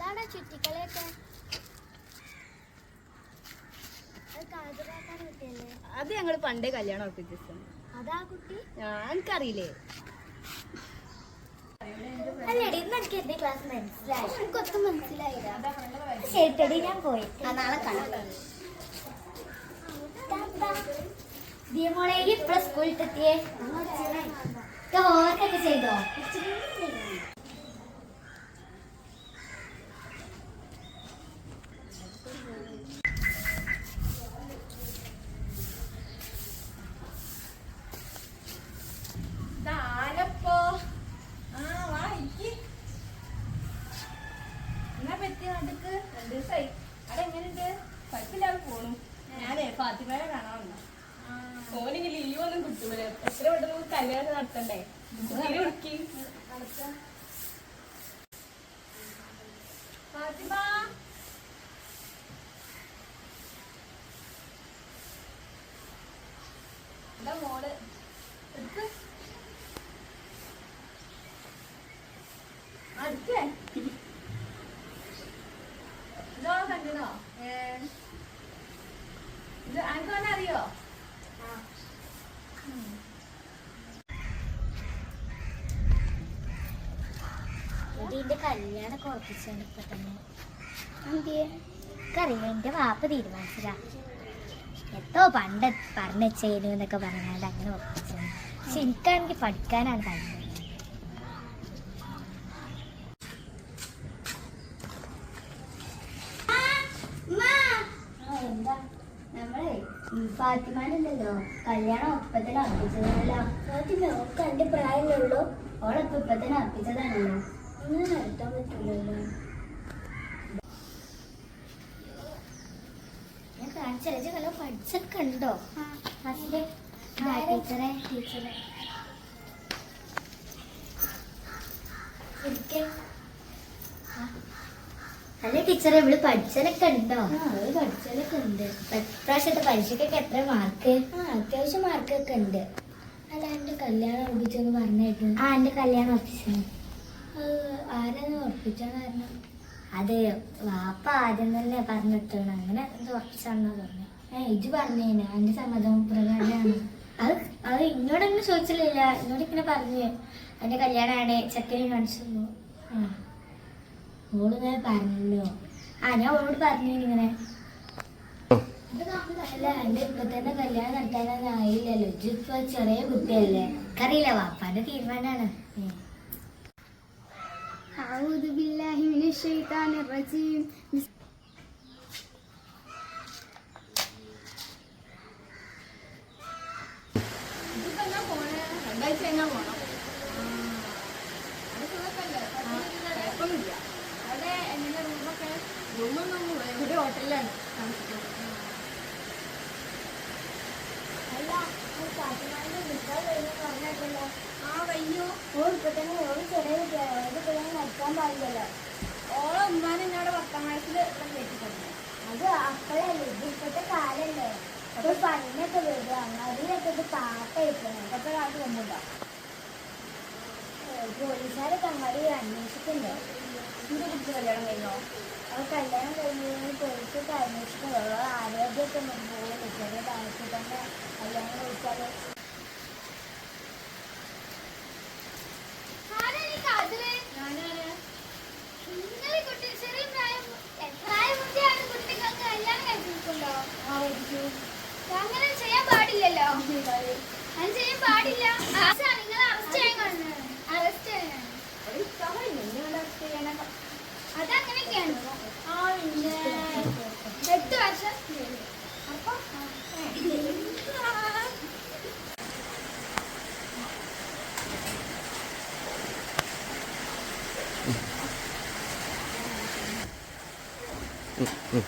എങ്ങനെയാണ് ചുറ്റിക്കളിയൊക്കെ. അത് ഞങ്ങൾ പണ്ടേ കല്യാണം ഉറപ്പിച്ചു അതാ കുട്ടി? എനിക്കറിയില്ലേ. അല്ലേടി ഇന്ന് എനിക്ക് എന്റെ ക്ലാസ് മനസ്സിലായി. എനിക്കൊത്തും മനസ്സിലായില്ല. ശരിട്ടടി ഞാൻ പോയി നാളെ കാണാം. ദിയമോളെ ഇപ്പൊ സ്കൂളിൽ എത്തിയേ ഹോംവർക്കൊക്കെ ചെയ്തോ? കുഴപ്പമില്ലാതെ പോണു. ഞാനേ ഫാത്തിമയെ കാണാൻ വന്ന ഓനിക്ക് ലീവ് ഒന്നും കിട്ടൂല. എത്ര നടത്തണ്ടേ? തീരെ ഉടുക്കി ഫാത്തിമ. എന്താ മോൾ? അടുത്തേ ഏ ഇത് അനക്ക് അറിയോ? ഇതിന്റെ കല്യാണം കുറപ്പിച്ചാണ് ഇപ്പൊ തന്നെ. എനിക്കറിയാം എന്റെ വാപ്പ തീരുമാനിച്ചതാ. എത്തോ പണ്ട് പറഞ്ഞു ചെയ്യുന്നു എന്നൊക്കെ പറഞ്ഞാണ്ട് അങ്ങനെ ഉറപ്പിച്ചത് പക്ഷെ എനിക്കാണെങ്കിൽ പഠിക്കാനാണ് താല്പര്യം എന്താ നമ്മളെ ഫാത്തിമാനുണ്ടല്ലോ കല്യാണം ഒപ്പത്തിന് അർപ്പിച്ചതാണല്ലോ ഫാത്തിമ ഒക്കെ എന്റെ പ്രായമേ ഓളൊക്കെ ഇപ്പത്തിന് അർപ്പിച്ചതാണല്ലോ. ഒന്നും നടത്താൻ പറ്റില്ലല്ലോ ഞാൻ കാണിച്ചു നല്ല പഠിച്ചൊക്കെ ഉണ്ടോ? ഫസ്റ്റ് ടീച്ചറെ? ടീച്ചറെ. ഇരിക്കെ. അല്ല ടീച്ചറെ? ഇവിടെ പഠിച്ചലൊക്കെ ഉണ്ടോ? പഠിച്ചലൊക്കെ ഉണ്ട്. പ്രാവശ്യത്തെ പരീക്ഷയ്ക്കൊക്കെ എത്ര മാർക്ക്? ആ അത്യാവശ്യം മാർക്കൊക്കെ ഉണ്ട്. അല്ല എന്റെ കല്യാണം ഉറപ്പിച്ചെന്ന് പറഞ്ഞിട്ട് ആ എന്റെ കല്യാണം ഉറപ്പിച്ചു ആരെന്ന് ഉറപ്പിച്ചാന്ന് പറഞ്ഞു? അത് വാപ്പ ആദ്യം തന്നെ പറഞ്ഞിട്ടാണ് അങ്ങനെ ഇത് ഉറപ്പിച്ചാണെന്നാ പറഞ്ഞു. ഏ ഇത് പറഞ്ഞേനെ. എന്റെ സമ്മതം പ്രകാരമാണ്. അത് അത് ഇന്നോടൊന്നും ചോദിച്ചില്ല. എന്നോട് ഇങ്ങനെ പറഞ്ഞു. എന്റെ കല്യാണമാണ് ചെക്കനെ കാണിച്ചു ആ. ഓളിങ്ങനെ പറഞ്ഞല്ലോ ആ ഞാൻ ഓളോട് പറഞ്ഞു ഇങ്ങനെ അല്ല എന്റെ ഇപ്പൊ തന്നെ കല്യാണം നടത്താനൊന്നും ആയില്ലല്ലോ ഇജിപ്പോ ചെറിയ കുട്ടിയല്ലേ എനിക്കറിയില്ല വാപ്പാന്റെ തീരുമാനമാണ് أعوذ بالله من الشيطان الرجيم താമസിക്കുന്നത് അല്ല ഫാത്തിമാന്റെ നിൽക്കാൻ കഴിഞ്ഞു പറഞ്ഞിട്ടല്ലോ ആ വയ്യോ ഓൾ ഇപ്പൊ തന്നെ ചെറിയ കുട്ടിയാണ് ഓളത് ഇപ്പൊ തന്നെ നടക്കാൻ പാടില്ലല്ലോ ഓളെ ഉമ്മാനെ എന്നോട് പത്താം വയസ്സിൽ കയറ്റിക്കൊണ്ടു അത് അപ്പോഴല്ലേ ഇത് ഇപ്പോഴത്തെ കാലല്ലേ അപ്പൊ പണിനൊക്കെ വരിക അങ്ങാടിയിലൊക്കെ ഇത് പാട്ടായിപ്പോണം പത്താം കാലത്ത് മുമ്പുണ്ടോ പോലീസുകാരൊക്കെ അങ്ങാടി അന്വേഷിക്കണ്ടേ എന്റെ കല്യാണം കഴിഞ്ഞോ? അവൾ കല്യാണം കഴിഞ്ഞ് പോലീസൊക്കെ അന്വേഷിക്കുന്നുള്ളൂ ആരോഗ്യമൊക്കെ ഒന്നും പോകില്ല ചെറിയ താമസിച്ച് തന്നെ കല്യാണം കഴിച്ചാൽ അങ്ങനെ ചെയ്യാൻ പാടില്ലല്ലോ. അങ്ങനെ ചെയ്യാൻ പാടില്ല. അതങ്ങനെയൊക്കെയാണ് ആ പിന്നെ എട്ട് വർഷം അപ്പൊ ഉം.